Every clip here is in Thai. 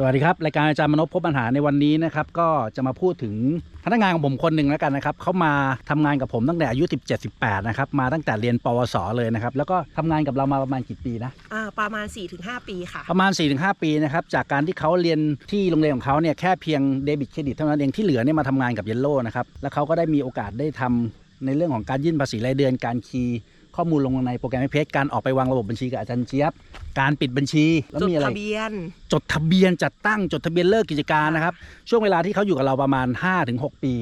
สวัสดีครับ รายการอาจารย์มนพพบปัญหาในวันนี้นะครับ ก็จะมาพูดถึงพนักงานของผมคนหนึ่งแล้วกันนะครับเขามาทำงานกับผมตั้งแต่อายุ 17 18นะครับมาตั้งแต่เรียนปวสเลยนะครับแล้วก็ทำงานกับเรามาประมาณกี่ปีนะอ่าประมาณ 4-5 ปีค่ะ ประมาณ 4-5 ปีนะครับจากการที่เขาเรียนที่โรงเรียนของเขาเนี่ยแค่เพียงเดบิตเครดิตเท่านั้นเองที่เหลือเนี่ยมาทำงานกับเยลโล่นะครับแล้วเขาก็ได้มีโอกาสได้ทำในเรื่องของการยื่นภาษีรายเดือนการคีย์ ข้อมูลลงในโปรแกรมเพจการออกไปวางระบบบัญชีกับอาจารย์เจี๊ยบ การปิดบัญชี แล้วจดมีอะไร ทะเบียน จดทะเบียนจัดตั้งจดทะเบียนเลิกกิจการนะครับ ช่วงเวลาที่เขาอยู่กับเราประมาณ 5-6 ปี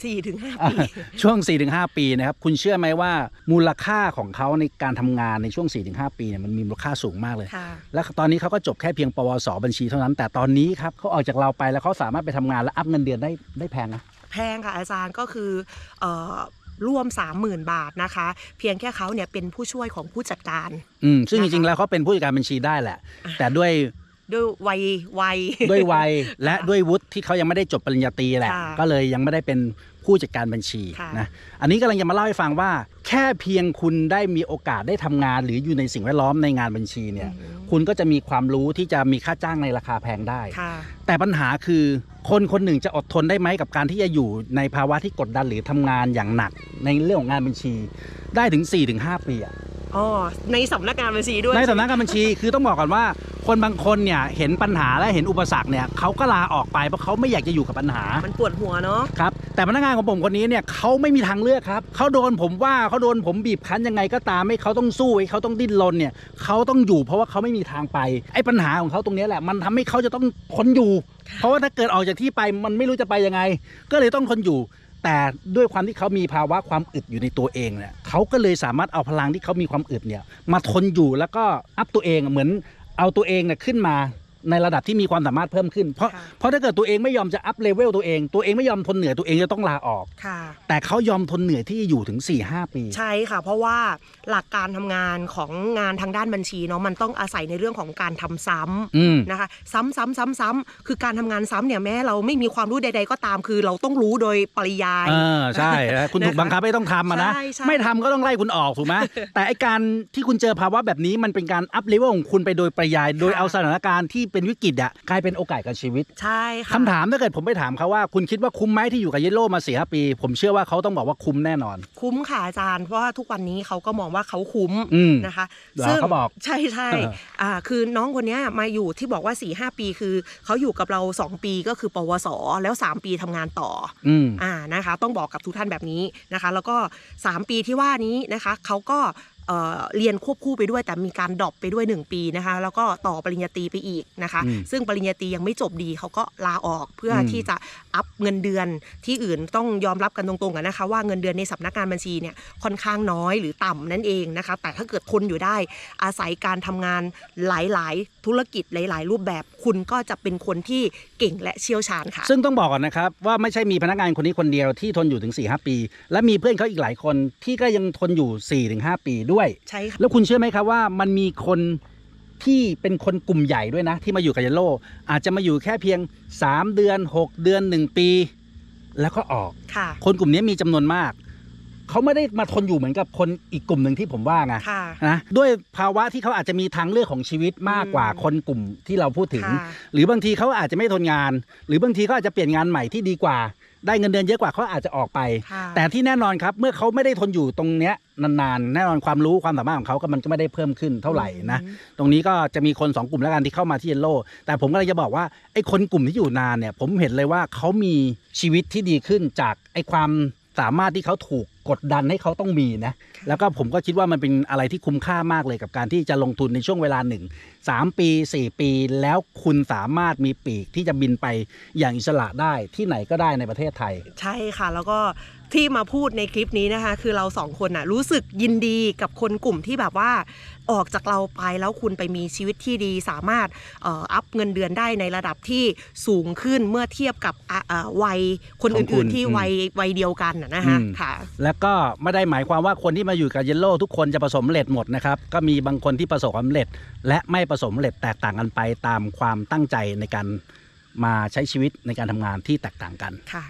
4-5อะปี ช่วง 4-5 ปีนะครับ คุณเชื่อไหมว่ามูลค่าของเขาในการทำงานในช่วง 4-5 ปีเนี่ยมันมีมูลค่าสูงมากเลย ค่ะ และตอนนี้เขาก็จบแค่เพียงปวสบัญชีเท่านั้น แต่ตอนนี้ครับเขาออกจากเราไปแล้วเขาสามารถไปทำงานและอัพเงินเดือนได้ได้แพงนะ แพงค่ะอาจารย์ก็คือเอ่อ ร่วม 30,000 บาทนะคะ เพียงแค่เขาเนี่ยเป็นผู้ช่วยของผู้จัดการ อืมซึ่งจนะคะริงๆแล้วเขาเป็นผู้จัดการบัญชีได้แหละ แต่ด้วย ด้วยวัยวัยด้วยวัยและด้วยวุฒิที่เขายังไม่ได้จบปริญญาตรีแหละค่ะก็เลยยังไม่ได้เป็นผู้จัดการบัญชีค่ะนะอันนี้กำลังจะมาเล่าให้ฟังว่า แค่เพียงคุณได้มีโอกาสได้ทำงาน หรืออยู่ในสิ่งแวดล้อมในงานบัญชีเนี่ยอืมคุณก็จะมีความรู้ที่จะมีค่าจ้างในราคาแพงได้ค่ะแต่ปัญหาคือคนคนหนึ่งจะอดทนได้ไหมกับการที่จะอยู่ในภาวะที่กดดันหรือทำงานอย่างหนัก ในเรื่องของงานบัญชี ได้ถึง4-5ปีอะอ๋อในสำนักงานบัญชีด้วยในสำนักงานบัญชีคือต้องบอกก่อนว่า คนบางคนเนี่ยเห็นปัญหาและเห็นอุปสรรคเนี่ยเขาก็ลาออกไปเพราะเขาไม่อยากจะอยู่กับปัญหา มันปวดหัวเนาะครับแต่พนักงานของผมคนนี้เนี่ยเขาไม่มีทางเลือกครับเขาโดนผมว่าเขาโดนผมบีบคั้นยังไงก็ตามให้เขาต้องสู้ให้เขาต้องดิ้นรนเนี่ยเขาต้องอยู่เพราะว่าเขาไม่มีทางไปไอ้ปัญหาของเขาตรงเนี้ยแหละ มันทำให้เขาจะต้องทนอยู่ เพราะว่าถ้าเกิดออกจากที่ไปมันไม่รู้จะไปยังไง ก็เลยต้องทนอยู่แต่ด้วยความที่เขามีภาวะความอึดอยู่ในตัวเองเนี่ยเขาก็เลยสามารถเอาพลังที่เขามีความอึดเนี่ยมาทนอยู่แล้วก็อัพตัวเองเหมือน เอาตัวเองเนี่ยขึ้นมา ในระดับที่มีความสามารถเพิ่มขึ้น เพราะค่ะเพราะถ้าเกิดตัวเองไม่ยอมจะอัพเลเวลตัวเอง ตัวเองไม่ยอมทนเหนื่อยตัวเองจะต้องลาออก ค่ะ แต่เขายอมทนเหนื่อยที่จะอยู่ถึง4-5ปี ใช่ค่ะ เพราะว่าหลักการทำงานของงานทางด้านบัญชีเนาะมันต้องอาศัยในเรื่องของการทำซ้ำอืมนะคะ ซ้ำซ้ำซ้ำซ้ำคือการทำงานซ้ำเนี่ยแม้เราไม่มีความรู้ใด ๆ ก็ตามคือเราต้องรู้โดยปริยายเออใช่แล้วคุณถูกนะคะบังคับให้ต้องทำอะนะใช่ใช่ไม่ทำก็ต้องไล่คุณออกถูกไหมแต่ไอการที่คุณเจอภาวะแบบนี้มันเป็นการอัพเลเวลของคุณไปโดยปริยาย โดยเอาสถานการณ์ที่เป็นวิกฤตอะกลายเป็นโอกาสกับชีวิต ใช่ค่ะคำถามถ้าเกิดผมไปถามเขาว่าคุณคิดว่าคุ้มไหมที่อยู่กับเยลโล่มาสี่ห้าปี ผมเชื่อว่าเขาต้องบอกว่าคุ้มแน่นอน คุ้มค่ะอาจารย์ เพราะว่าทุกวันนี้เขาก็มองว่าเขาคุ้มอืมนะคะเหรอเขาบอกใช่ใช่เอออ่าคือน้องคนเนี้ยมาอยู่ที่บอกว่า4ีหปี คือเขาอยู่กับเรา 2 ปีก็คือปวส แล้ว 3 ปีทำงานต่ออืมอ่านะคะ ต้องบอกกับทุกท่านแบบนี้นะคะ แล้วก็ 3 ปีที่ว่านี้นะคะเขาก็ เอ่อเรียนควบคู่ไปด้วย แต่มีการดรอปไปด้วย 1 ปีนะคะ แล้วก็ต่อปริญญาตรีไปอีกนะคะอืมซึ่งปริญญาตรียังไม่จบดีเขาก็ลาออกเพื่ออมที่จะอัพ เงินเดือนที่อื่นต้องยอมรับกันตรงๆกันนะคะว่าเงินเดือนในสำนักงานบัญชีเนี่ยค่อนข้างน้อยหรือต่ำนั่นเองนะคะแต่ถ้าเกิดทนอยู่ได้อาศัยการทำงานหลายๆ ธุรกิจหลาย ๆ รูปแบบ คุณก็จะเป็นคนที่เก่งและเชี่ยวชาญค่ะ ซึ่งต้องบอกก่อนนะครับว่าไม่ใช่มีพนักงานคนนี้คนเดียวที่ทนอยู่ถึง4-5ปี และมีเพื่อนเขาอีกหลายคนที่ก็ยังทนอยู่4-5ปีด้วยใช่ค่ะแล้วคุณเชื่อไหมครับว่ามันมีคน ที่เป็นคนกลุ่มใหญ่ด้วยนะ ที่มาอยู่กับเยลโลอาจจะมาอยู่แค่เพียง 3 เดือน 6 เดือน 1 ปี แล้วก็ออกค่ะคนกลุ่มนี้มีจำนวนมาก เขาไม่ได้มาทนอยู่เหมือนกับคนอีกกลุ่มหนึ่งที่ผมว่าไงค่ะนะด้วยภาวะที่เขาอาจจะมีทางเลือกของชีวิตมากกว่าอืมคนกลุ่มที่เราพูดถึงค่ะหรือบางทีเขาอาจจะไม่ทนงาน หรือบางทีเขาอาจจะเปลี่ยนงานใหม่ที่ดีกว่า ได้เงินเดือนเยอะกว่าเขาอาจจะออกไป ค่ะแต่ที่แน่นอนครับ เมื่อเขาไม่ได้ทนอยู่ตรงเนี้ยนานๆ แน่นอนความรู้ความสามารถของเขาก็มันก็ไม่ได้เพิ่มขึ้นเท่าไหร่นะ อืม ตรงนี้ก็จะมีคนสองกลุ่มแล้วกันที่เข้ามาที่เยลโล่แต่ผมก็เลยจะบอกว่าไอ้คนกลุ่มที่อยู่นานเนี่ย ผมเห็นเลยว่าเขามีชีวิตที่ดีขึ้นจากไอ้ความ สามารถที่เขาถูกกดดันให้เขาต้องมีนะ แล้วก็ผมก็คิดว่ามันเป็นอะไรที่คุ้มค่ามากเลยกับการที่จะลงทุนในช่วงเวลาหนึ่งสามปีสี่ปี แล้วคุณสามารถมีปีกที่จะบินไปอย่างอิสระได้ที่ไหนก็ได้ในประเทศไทย ใช่ค่ะแล้วก็ ที่มาพูดในคลิปนี้นะคะ คือเราสองคนน่ะรู้สึกยินดีกับคนกลุ่มที่แบบว่าออกจากเราไปแล้วคุณไปมีชีวิตที่ดีสามารถเอ่ออัพเงินเดือนได้ในระดับที่สูงขึ้นเมื่อเทียบกับอะอะวัยคนของคุอื่ณนๆที่อืมวัยวัยเดียวกันน่ะนะคะอืมค่ะ แล้วก็ไม่ได้หมายความว่าคนที่มาอยู่กับเยลโล่ทุกคนจะประสบความสำเร็จหมดนะครับ ก็มีบางคนที่ประสบความสำเร็จ และไม่ประสบความสำเร็จแตกต่างกันไปตามความตั้งใจในการมาใช้ชีวิตในการทำงานที่แตกต่างกันค่ะ